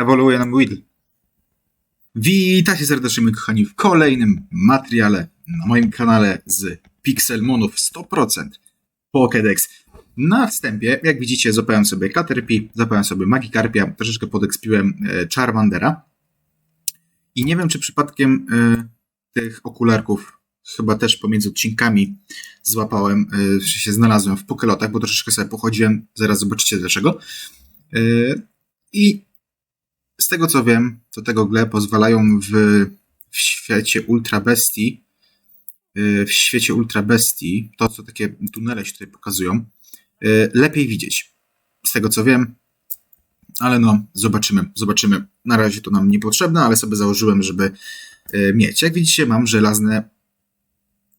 ewoluuje nam Will. Witajcie serdecznie, moi kochani, w kolejnym materiale na moim kanale z Pixelmonów 100% Pokédex. Na wstępie, jak widzicie, złapałem sobie Caterpie, złapałem sobie Magikarpia, troszeczkę podekspiłem e, Charmandera. I nie wiem, czy przypadkiem e, tych okularków chyba też pomiędzy odcinkami złapałem, e, się znalazłem w Pokélotach, bo troszeczkę sobie pochodziłem, zaraz zobaczycie dlaczego. E, I z tego co wiem, to tego gle pozwalają w, w świecie Ultra Bestii, y, w świecie Ultra Bestii, to co takie tunele się tutaj pokazują, y, lepiej widzieć. Z tego co wiem, ale no, zobaczymy, zobaczymy. Na razie to nam niepotrzebne, ale sobie założyłem, żeby y, mieć. Jak widzicie, mam żelazne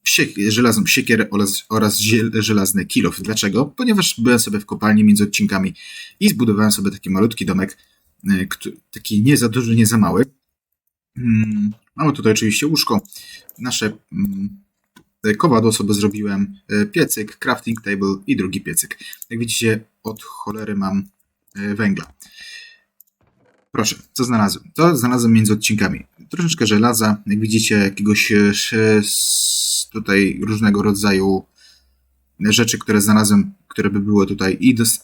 siek- żelazną siekierę oraz, oraz żelazny kilof. Dlaczego? Ponieważ byłem sobie w kopalni między odcinkami i zbudowałem sobie taki malutki domek, taki nie za duży, nie za mały. Mm, Mamy tutaj oczywiście łóżko. Nasze mm, kowadło sobie zrobiłem, y, piecyk, crafting table i drugi piecyk. Jak widzicie, od cholery mam y, węgla. Proszę, co znalazłem? To znalazłem między odcinkami. Troszeczkę żelaza, jak widzicie, jakiegoś tutaj różnego rodzaju rzeczy, które znalazłem, które by były tutaj. I Dusk,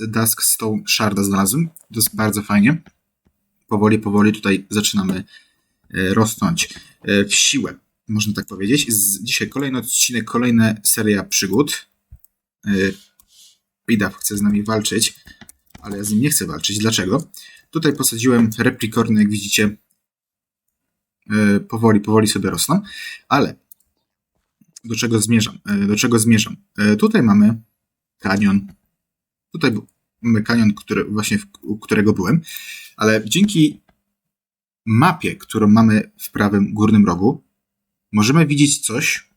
Dusk Stone Sharda znalazłem. To jest bardzo fajnie. Powoli, powoli tutaj zaczynamy e, rosnąć e, w siłę, można tak powiedzieć. Dzisiaj kolejny odcinek, kolejna seria przygód. E, Bidaw chce z nami walczyć, ale ja z nim nie chcę walczyć. Dlaczego? Tutaj posadziłem replikorny, jak widzicie, e, powoli, powoli sobie rosną, ale do czego zmierzam? E, Do czego zmierzam? E, Tutaj mamy kanion. Tutaj mamy kanion, który, właśnie u którego byłem, ale dzięki mapie, którą mamy w prawym górnym rogu, możemy widzieć coś,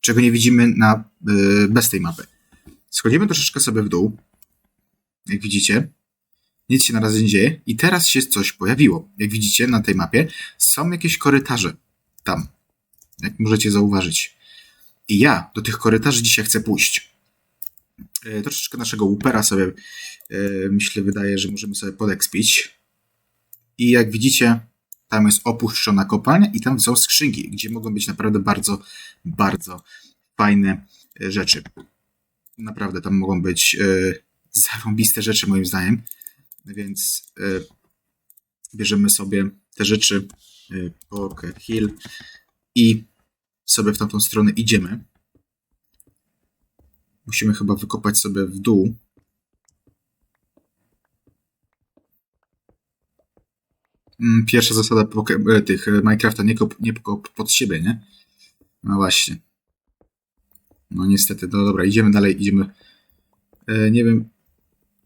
czego nie widzimy na, e, bez tej mapy. Schodzimy troszeczkę sobie w dół, jak widzicie. Nic się na razie nie dzieje. I teraz się coś pojawiło. Jak widzicie na tej mapie, są jakieś korytarze tam. Jak możecie zauważyć. I ja do tych korytarzy dzisiaj chcę pójść. E, troszeczkę naszego łupera sobie, e, myślę, wydaje, że możemy sobie podekspić. I jak widzicie, tam jest opuszczona kopalnia i tam są skrzynki, gdzie mogą być naprawdę bardzo, bardzo fajne e, rzeczy. Naprawdę tam mogą być e, zarąbiste rzeczy moim zdaniem. Więc bierzemy sobie te rzeczy Poker Hill i sobie w tamtą stronę idziemy. Musimy chyba wykopać sobie w dół. Mm, Pierwsza zasada e, tych e, Minecrafta, nie kop, nie kop pod siebie, nie? No właśnie. No niestety, no dobra, idziemy dalej, idziemy. E, nie wiem.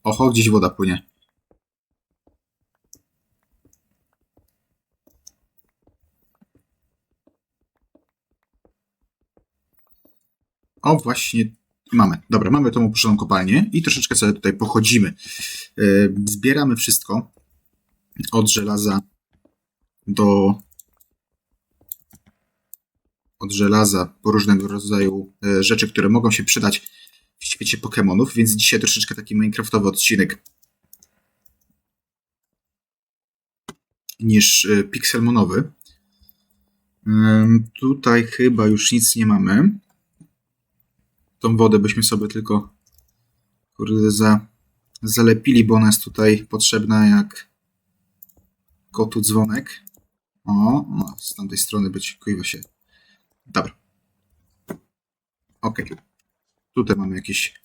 Oho, gdzieś woda płynie. O, właśnie mamy. Dobra, mamy tą opuszczoną kopalnię i troszeczkę sobie tutaj pochodzimy. Yy, Zbieramy wszystko od żelaza do od żelaza po różnego rodzaju e, rzeczy, które mogą się przydać w świecie Pokémonów, więc dzisiaj troszeczkę taki Minecraftowy odcinek niż e, Pixelmonowy. Tutaj chyba już nic nie mamy tą wodę byśmy sobie tylko kurde za, zalepili, bo ona jest tutaj potrzebna jak kotu dzwonek. O, no, z tamtej strony być kuiwa się. Dobra. Okej. Tutaj mamy jakieś...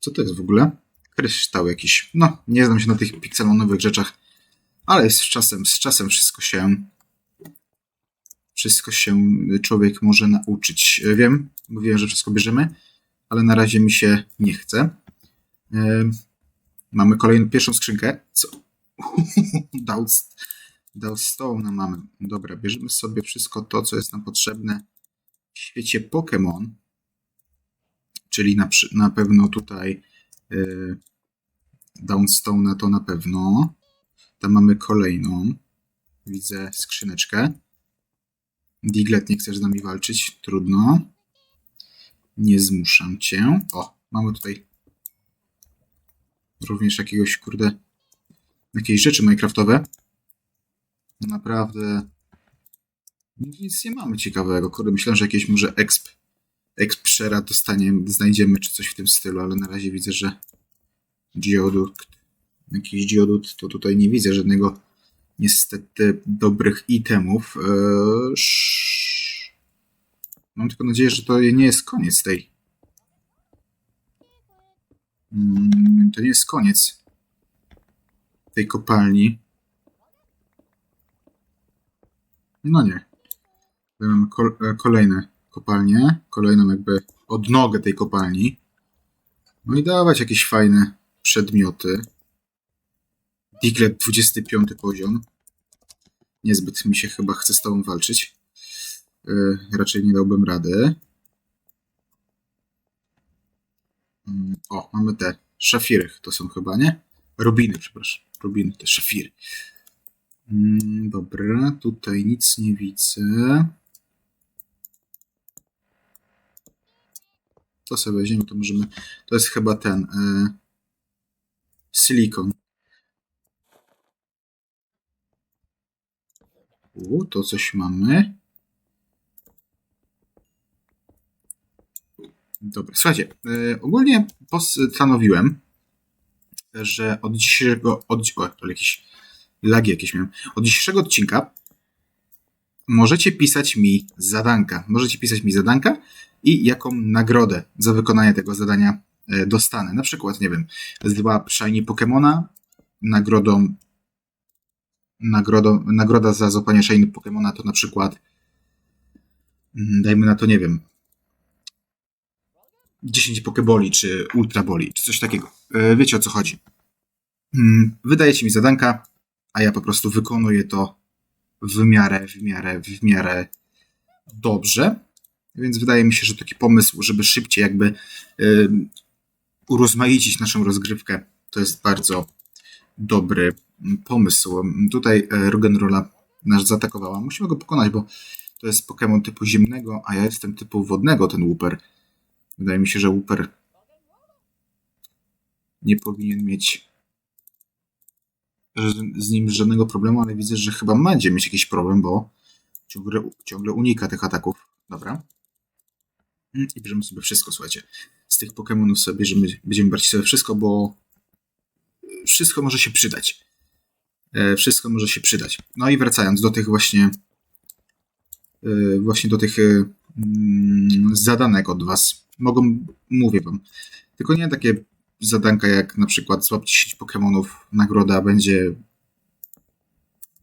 Co to jest w ogóle? Kryształ jakiś. No, nie znam się na tych pikselonowych rzeczach, ale z czasem, z czasem wszystko się wszystko się człowiek może nauczyć. Wiem, mówiłem, że wszystko bierzemy, ale na razie mi się nie chce. Ym, Mamy kolejną, pierwszą skrzynkę. Co? Dał, dał stone mamy. Dobra, bierzemy sobie wszystko to, co jest nam potrzebne w świecie Pokémon. Czyli na, na pewno tutaj yy, Downstone to na pewno. Tam mamy kolejną. Widzę skrzyneczkę. Diglet, nie chcesz z nami walczyć? Trudno. Nie zmuszam cię. O, mamy tutaj również jakiegoś, kurde, jakieś rzeczy minecraftowe. Naprawdę nic nie mamy ciekawego. Kurde, myślałem, że jakieś może exp, expshera dostaniemy, znajdziemy, czy coś w tym stylu, ale na razie widzę, że geoduct, jakiś geoduct, to tutaj nie widzę żadnego niestety dobrych itemów. Eee, Mam tylko nadzieję, że to nie jest koniec tej. Mm, To nie jest koniec tej kopalni. No nie. Mamy e, kolejne kopalnie, kolejną jakby odnogę tej kopalni. No i dawać jakieś fajne przedmioty. Diglett 25 poziom. Niezbyt mi się chyba chce z tobą walczyć. Yy, raczej nie dałbym rady. Mm, O, mamy te szafiry, to są chyba, nie? Rubiny, przepraszam. Rubiny, te szafiry. Mm, Dobra, tutaj nic nie widzę. To sobie weźmiemy, to możemy. To jest chyba ten. E, silikon. U, to coś mamy. Dobra, słuchajcie, e, ogólnie postanowiłem, że od dzisiejszego, od, jakieś lagi jakieś miałem, od dzisiejszego odcinka możecie pisać mi zadanka. Możecie pisać mi zadanka i jaką nagrodę za wykonanie tego zadania e, dostanę. Na przykład, nie wiem, zdobyła shiny Pokemona, nagrodą, nagrodą, nagroda za złapanie shiny Pokemona to na przykład, mm, dajmy na to, nie wiem, 10 Pokeboli, czy Ultra Boli, czy coś takiego. E, Wiecie o co chodzi. Mm, Wydajecie mi zadanka, a ja po prostu wykonuję to w miarę, w miarę, w miarę dobrze. Więc wydaje mi się, że taki pomysł, żeby szybciej jakby urozmaicić naszą rozgrywkę, to jest bardzo dobry pomysł. Tutaj e, Rogenrola nas zaatakowała. Musimy go pokonać, bo to jest Pokémon typu ziemnego, a ja jestem typu wodnego, ten Wooper. Wydaje mi się, że Wooper nie powinien mieć z- nim żadnego problemu, ale widzę, że chyba będzie mieć jakiś problem, bo ciągle, ciągle unika tych ataków. Dobra. Mm, I bierzemy sobie wszystko, słuchajcie. Z tych Pokémonów sobie bierzemy, będziemy brać sobie wszystko, bo wszystko może się przydać. E, Wszystko może się przydać. No i wracając do tych właśnie e, właśnie do tych e, zadanek od was. Mogą, mówię wam, tylko nie takie zadanka jak na przykład złap 10 Pokémonów, nagroda będzie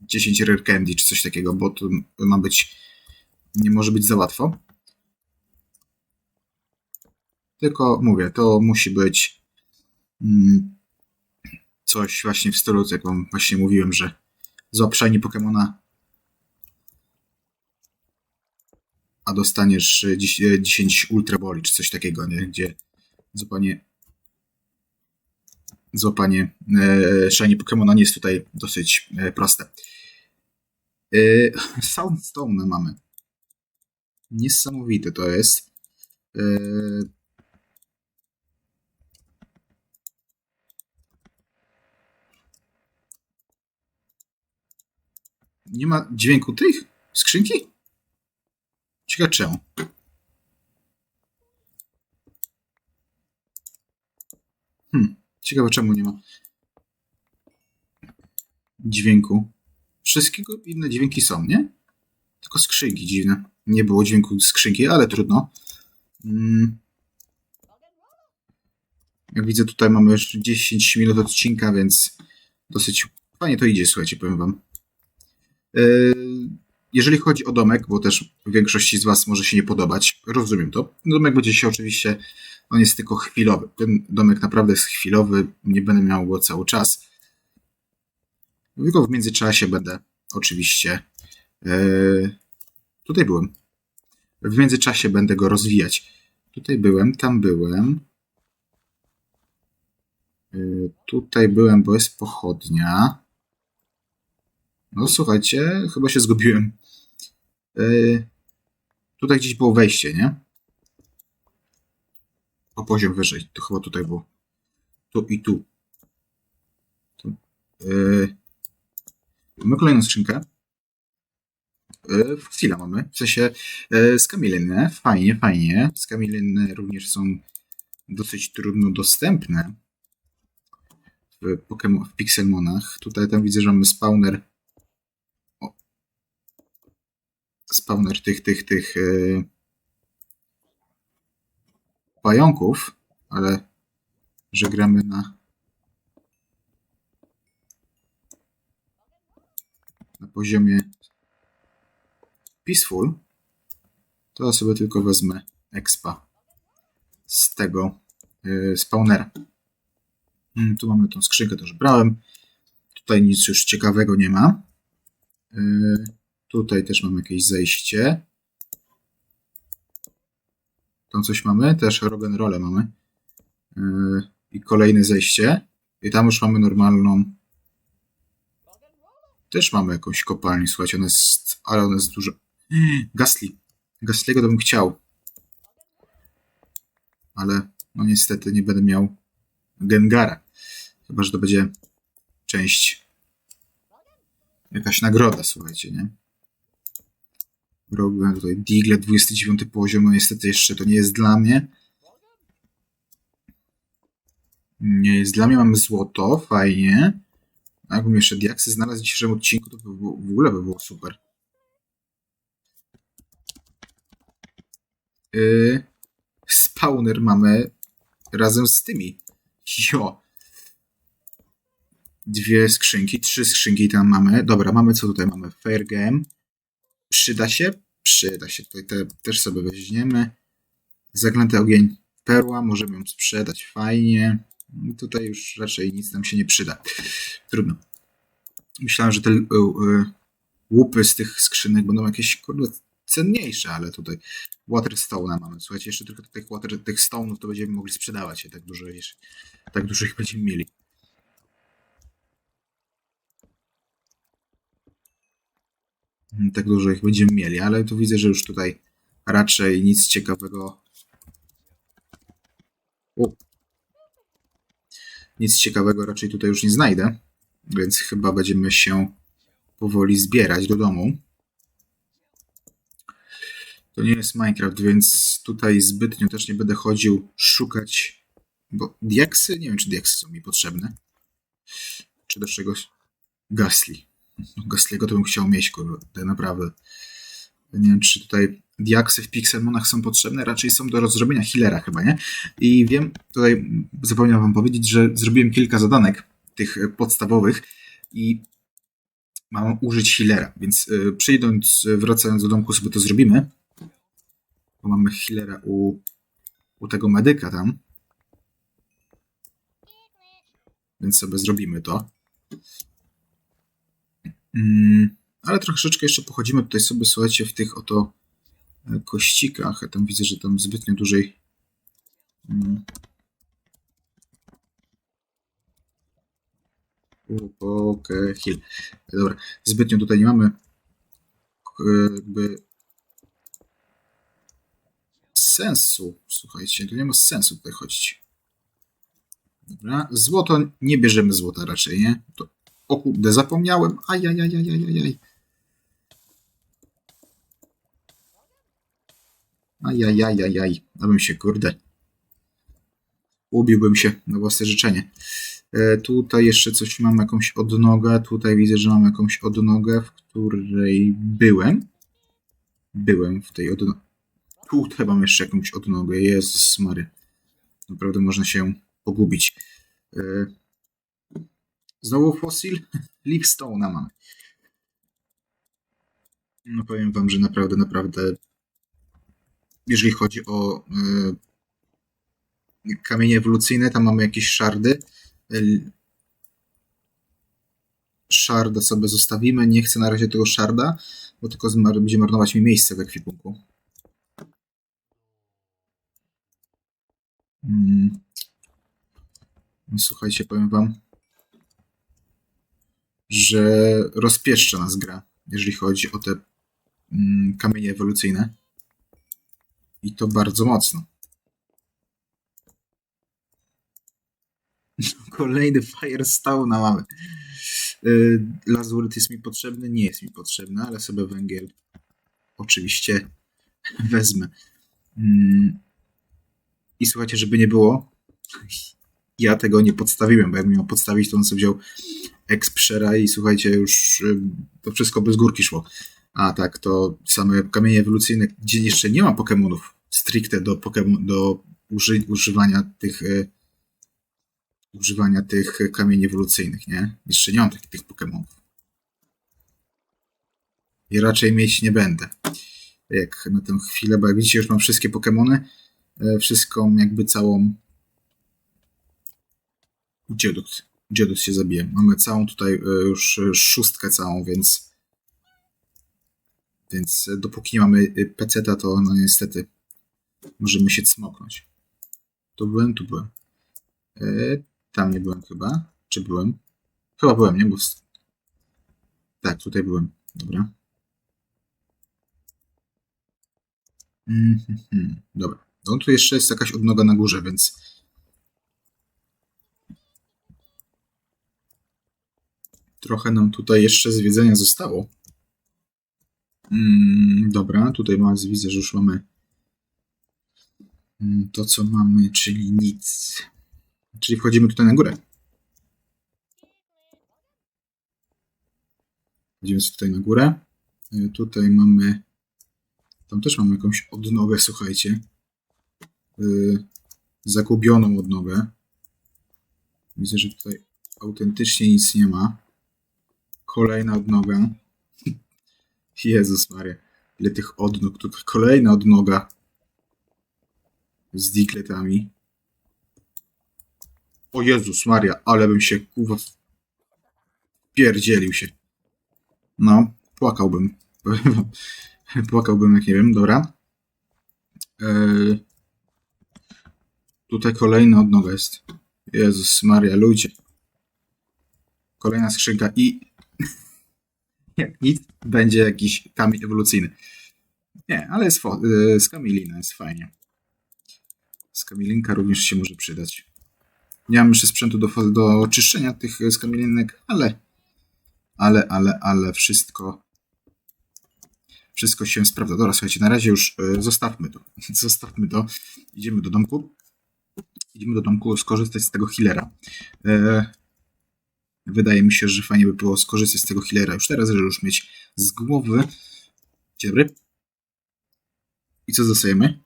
10 Rare Candy czy coś takiego, bo to ma być, nie może być za łatwo. Tylko mówię, to musi być mm, coś właśnie w stylu, jak wam właśnie mówiłem, że złap shiny Pokemona, a dostaniesz e, dzies- e, 10 Ultra Boli czy coś takiego, nie? Gdzie złapanie złapanie e, shiny Pokemona nie jest tutaj dosyć e, proste. E, Soundstone mamy. Niesamowite to jest. E, nie ma dźwięku tych skrzynki? Czemu. Hmm. Ciekawe czemu nie ma dźwięku. Wszystkiego inne dźwięki są, nie? Tylko skrzynki dziwne. Nie było dźwięku skrzynki, ale trudno. Mm. Jak widzę, tutaj mamy już 10 minut odcinka, więc dosyć fajnie to idzie, słuchajcie, powiem wam. Yy, Jeżeli chodzi o domek, bo też większości z was może się nie podobać, rozumiem to. Domek będzie się oczywiście, on jest tylko chwilowy. Ten domek naprawdę jest chwilowy, nie będę miał go cały czas. Tylko w międzyczasie będę oczywiście. Yy, tutaj byłem. W międzyczasie będę go rozwijać. Tutaj byłem, tam byłem. Yy, tutaj byłem, bo jest pochodnia. No słuchajcie, chyba się zgubiłem. Yy, tutaj gdzieś było wejście, nie? O poziom wyżej. To chyba tutaj było. Tu i tu. tu. Yy, mamy kolejną skrzynkę. Yy, Fossila mamy, w sensie yy. Fajnie, fajnie. Skamieliny również są dosyć trudno dostępne w, Pokemon, w Pixelmonach. Tutaj tam widzę, że mamy spawner. O. Spawner tych, tych, tych yy, pająków, ale że gramy na na poziomie Peaceful, to ja sobie tylko wezmę expa z tego yy, spawnera. Mm, tu mamy tą skrzynkę, też brałem. Tutaj nic już ciekawego nie ma. Yy, tutaj też mamy jakieś zejście. Tam coś mamy, też rock'n'rolle mamy. Yy, I kolejne zejście. I tam już mamy normalną. Też mamy jakąś kopalnię, słuchajcie, ona jest, ale ona jest dużo. Gasly. Gasly'ego to bym chciał. Ale no niestety nie będę miał Gengara. Chyba, że to będzie część jakaś nagroda, słuchajcie, nie? Robię tutaj Digle 29 poziom, no niestety jeszcze to nie jest dla mnie. Nie jest dla mnie, mamy złoto, fajnie. A Jakbym jeszcze diaksy znalazł w dzisiejszym odcinku, to by było, w ogóle by było super. Yy, spawner mamy razem z tymi. Jo. Dwie skrzynki, trzy skrzynki tam mamy. Dobra, mamy co tutaj? Mamy Fair Game. Przyda się? Przyda się. Tutaj te, też sobie weźmiemy. Zaklęty ogień perła. Możemy ją sprzedać. Fajnie. Tutaj już raczej nic nam się nie przyda. Trudno. Myślałem, że te y, y, łupy z tych skrzynek będą jakieś kurde, cenniejsze, ale tutaj Waterstone'a mamy. Słuchajcie, jeszcze tylko tych, water, tych stone'ów to będziemy mogli sprzedawać tak dużo, tak dużo ich będziemy mieli. Tak dużo ich będziemy mieli, ale tu widzę, że już tutaj raczej nic ciekawego. Nic ciekawego raczej tutaj już nie znajdę, więc chyba będziemy się powoli zbierać do domu. To nie jest Minecraft, więc tutaj zbytnio też nie będę chodził szukać, bo diaksy, nie wiem czy diaksy są mi potrzebne, czy do czegoś Gasly. Gasly'ego to bym chciał mieć, kurde, naprawdę. Nie wiem, czy tutaj diaksy w Pixelmonach są potrzebne, raczej są do rozrobienia healera chyba, nie? I wiem, tutaj zapomniałem wam powiedzieć, że zrobiłem kilka zadanek tych podstawowych i mam użyć healera, więc y, przyjdąc, wracając do domku sobie to zrobimy, bo mamy healera u, u tego medyka tam, więc sobie zrobimy to. Mm, ale troszeczkę jeszcze pochodzimy tutaj sobie, słuchajcie, w tych oto e, kościkach. Ja tam widzę, że tam zbytnio dłużej. Mm. Okej, heal. Dobra, zbytnio tutaj nie mamy e, jakby sensu. Słuchajcie, tu nie ma sensu tutaj chodzić. Dobra, złoto nie bierzemy złota raczej, nie? To, o kurde, zapomniałem. Ajajajajajajaj. Ajajajajaj. Abym się, kurde. Ubiłbym się na własne życzenie. E, tutaj jeszcze coś mam, jakąś odnogę. Tutaj widzę, że mam jakąś odnogę, w której byłem. Byłem w tej odnodze. Tutaj mam jeszcze jakąś odnogę. Jezus Mary. Naprawdę można się pogubić. E, Znowu fosil? Leafstone'a mamy. No powiem wam, że naprawdę, naprawdę jeżeli chodzi o y, kamienie ewolucyjne, tam mamy jakieś szardy. Szarda sobie zostawimy. Nie chcę na razie tego szarda, bo tylko będzie marnować mi miejsce w ekwipunku. Mm. No, Słuchajcie, powiem wam, że rozpieszcza nas gra, jeżeli chodzi o te mm, kamienie ewolucyjne. I to bardzo mocno. Kolejny Firestone mamy. Y, Lazuryt jest mi potrzebny? Nie jest mi potrzebny, ale sobie węgiel oczywiście wezmę. Mm. I słuchajcie, żeby nie było, ja tego nie podstawiłem, bo jakbym miał podstawić, to on sobie wziął Expshera i słuchajcie, już y, to wszystko bez górki szło. A tak, to same kamienie ewolucyjne, gdzie jeszcze nie ma Pokémonów stricte do, Pokemon, do uży, używania tych y, używania tych kamieni ewolucyjnych, nie? Jeszcze nie mam tych Pokémonów. I raczej mieć nie będę. Jak na tę chwilę, bo jak widzicie, już mam wszystkie Pokémony, y, wszystką jakby całą Dziodut. Dziodut się zabije. Mamy całą tutaj y, już y, szóstkę całą, więc więc y, dopóki nie mamy peceta, to no niestety możemy się cmoknąć. Tu byłem, tu byłem. Tam nie byłem chyba. Czy byłem? Chyba byłem, nie? Bo... Tak, tutaj byłem. Dobra. Mhm, Dobra. No tu jeszcze jest jakaś odnoga na górze, więc trochę nam tutaj jeszcze zwiedzenia zostało. Mm, dobra, tutaj mas, widzę, że już mamy mm, to, co mamy, czyli nic. Czyli wchodzimy tutaj na górę. Wchodzimy tutaj na górę. Y, Tutaj mamy. Tam też mamy jakąś odnogę, słuchajcie. Y, Zagubioną odnogę. Widzę, że tutaj autentycznie nic nie ma. Kolejna odnoga. Jezus Maria. Ile tych odnóg. Tutaj kolejna odnoga. Z digletami. O Jezus Maria, ale bym się kurwa pierdzielił się. No, płakałbym. płakałbym, jak nie wiem, dobra. Eee, tutaj kolejna odnoga jest. Jezus Maria, ludzie. Kolejna skrzynka i jak nic, będzie jakiś kamień ewolucyjny. Nie, ale jest y, z Kamilina jest fajnie. Z Kamilinka również się może przydać. Nie mam jeszcze sprzętu do, do czyszczenia tych y, skamilinek, ale ale, ale, ale wszystko wszystko się sprawdza. Dobra, słuchajcie, na razie już y, zostawmy to. Zostawmy to. Idziemy do domku. Idziemy do domku skorzystać z tego healera. Wydaje mi się, że fajnie by było skorzystać z tego healera już teraz, żeby już mieć z głowy. Dzień dobry. I co dostajemy?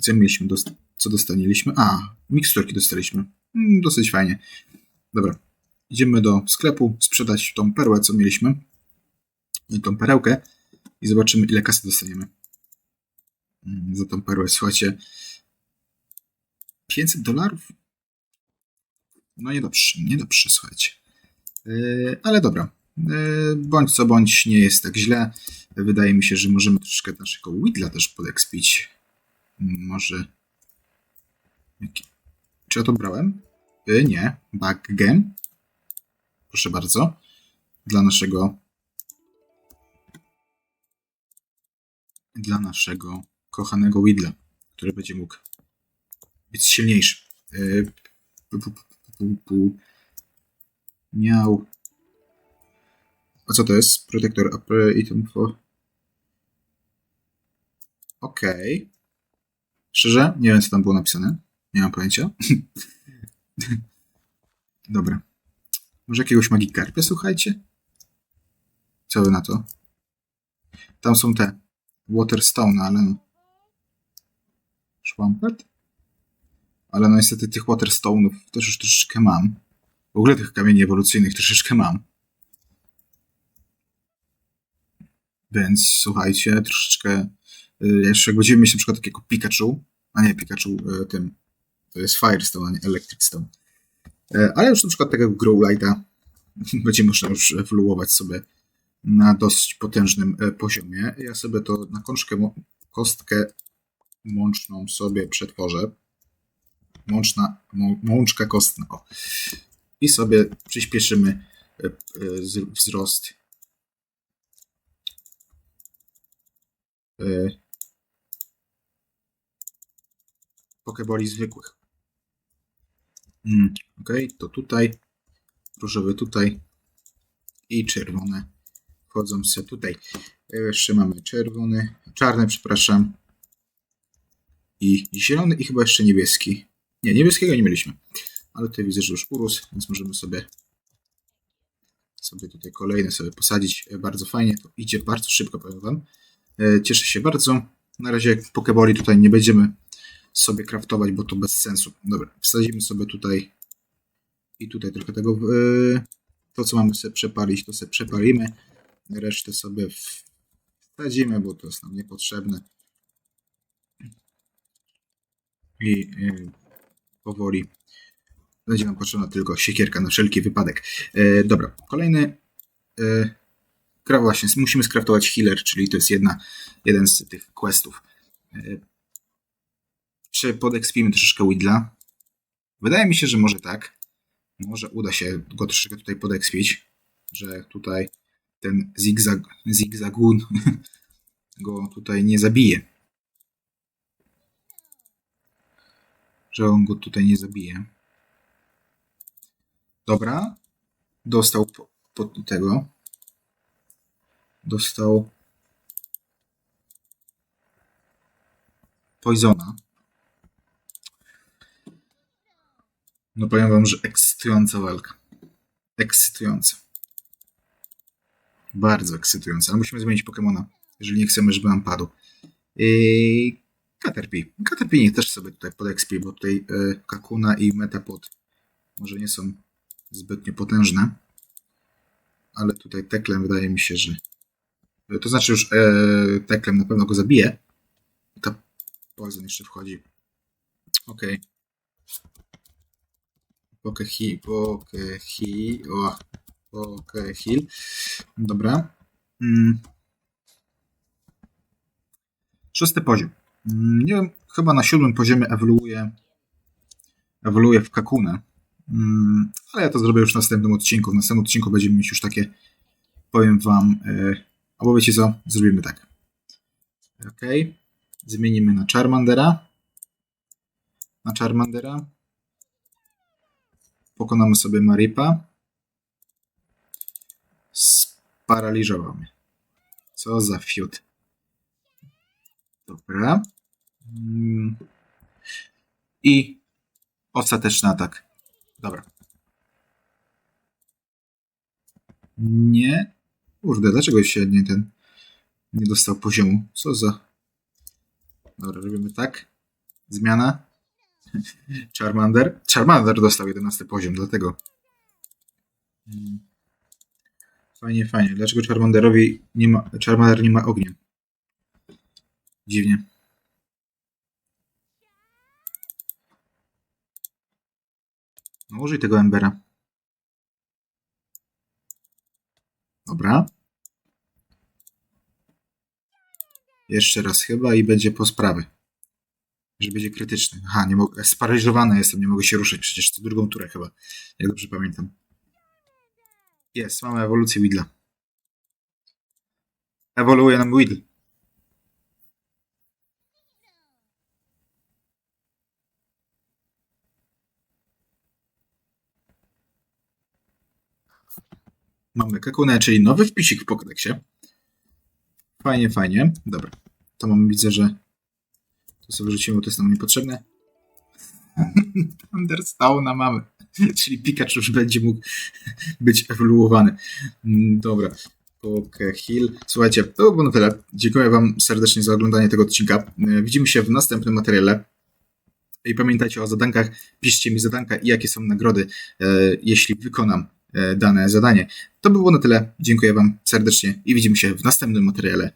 Co mieliśmy? Dost- co dostanieliśmy? A, miksturki dostaliśmy. Mm, dosyć fajnie. Dobra. Idziemy do sklepu, sprzedać tą perłę, co mieliśmy. Tą perełkę. I zobaczymy, ile kasy dostaniemy. Mm, Za tą perłę, słuchajcie. 500 dolarów? No niedobrze, niedobrze, słuchajcie. Yy, ale dobra. Yy, bądź co bądź, nie jest tak źle. Wydaje mi się, że możemy troszeczkę naszego Widla też podekspić. Mm, Może... Jaki... Czy ja to brałem? Yy, nie. Backgame. Proszę bardzo. Dla naszego... Dla naszego kochanego Widla, który będzie mógł być silniejszy. Pu. Miał. A co to jest? Protector upper item for. Okej. Szczerze, nie wiem co tam było napisane. Nie mam pojęcia. Dobra. Może jakiegoś magikarpia, słuchajcie? Co wy na to? Tam są te Waterstone, ale no. Ale no niestety tych Waterstone'ów też już troszeczkę mam. W ogóle tych kamieni ewolucyjnych troszeczkę mam. Więc słuchajcie, troszeczkę. y, Jeszcze jak będziemy mieć na przykład takiego Pikachu, a nie Pikachu y, tym. To jest Firestone, a nie Electric Stone. E, Ale już na przykład takiego Growlite'a będzie można już ewoluować sobie na dosyć potężnym e, poziomie. Ja sobie to na kączkę, kostkę mączną sobie przetworzę. Mączna, mą, mączka kostna. O. I sobie przyspieszymy e, e, wzrost e, pokeboli zwykłych. Mm, ok, to tutaj, różowy tutaj i czerwone wchodzą sobie tutaj. Jeszcze mamy czerwony, czarny, przepraszam, i zielony i chyba jeszcze niebieski. Nie, niebieskiego nie mieliśmy, ale tutaj widzę, że już urósł, więc możemy sobie sobie tutaj kolejne sobie posadzić. E, Bardzo fajnie, to idzie bardzo szybko, powiem wam. E, Cieszę się bardzo. Na razie pokeboli tutaj nie będziemy sobie craftować, bo to bez sensu. Dobra, wsadzimy sobie tutaj i tutaj trochę tego, e, to co mamy sobie przepalić, to sobie przepalimy. Resztę sobie wsadzimy, bo to jest nam niepotrzebne. I powoli będzie nam potrzebna tylko siekierka na wszelki wypadek. E, dobra, kolejny e, właśnie, musimy skraftować healer, czyli to jest jedna, jeden z tych questów. E, czy podekspimy troszeczkę Widla? Wydaje mi się, że może tak. Może uda się go troszeczkę tutaj podekspić, że tutaj ten zigzag, zigzagun go tutaj nie zabije. Że on go tutaj nie zabije. Dobra. Dostał po, po tego. Dostał Poisona. No powiem wam, że ekscytująca walka. Ekscytująca. Bardzo ekscytująca. Ale musimy zmienić Pokemona, jeżeli nie chcemy, żeby nam padł. Yy, Caterpie. Caterpie niech też sobie tutaj podekspie, bo tutaj yy, Kakuna i Metapod może nie są zbytnio potężne. Ale tutaj Teklem wydaje mi się, że. To znaczy już e, Teklem na pewno go zabije. Ta Poison jeszcze wchodzi. Okej. Pokehi, Pokehi, o, Pokehil. Dobra. Mm. Szósty poziom. Mm, Nie wiem, chyba na siódmym poziomie ewoluuje, ewoluuje w Kakunę. Mm, ale ja to zrobię już w następnym odcinku. W następnym odcinku będziemy mieć już takie, powiem wam, yy, albo wiecie co, zrobimy tak. Ok, zmienimy na Charmandera. Na Charmandera. Pokonamy sobie Maripa. Sparaliżował mnie. Co za fiut. Dobra. Mm. I ostateczny atak. Dobra. Nie. Kurde, dlaczego się nie ten nie dostał poziomu? Co za. Dobra, robimy tak. Zmiana. Charmander. Charmander dostał 11 poziom, dlatego. Mm. Fajnie, fajnie. Dlaczego Charmanderowi nie ma. Charmander nie ma ognia? Dziwnie. No, użyj tego Embera. Dobra. Jeszcze raz chyba i będzie po sprawy. Że będzie krytyczny. Aha, nie mogę. Sparaliżowany jestem, nie mogę się ruszyć przecież co drugą turę chyba. Jak dobrze pamiętam. Jest, mamy ewolucję Widla. Ewoluuje nam Widl. Mamy Kakunę, czyli nowy wpisik w Pokédexie. Fajnie, fajnie. Dobra. To mamy, widzę, że to sobie wrzucimy, bo to jest nam niepotrzebne. Thunderstone mamy. Czyli Pikachu już będzie mógł być ewoluowany. Mm, Dobra. Pokehill. Słuchajcie, to było na tyle. Dziękuję Wam serdecznie za oglądanie tego odcinka. E, Widzimy się w następnym materiale. I pamiętajcie o zadankach. Piszcie mi zadanka i jakie są nagrody, e, jeśli wykonam dane zadanie. To by było na tyle. Dziękuję Wam serdecznie i widzimy się w następnym materiale.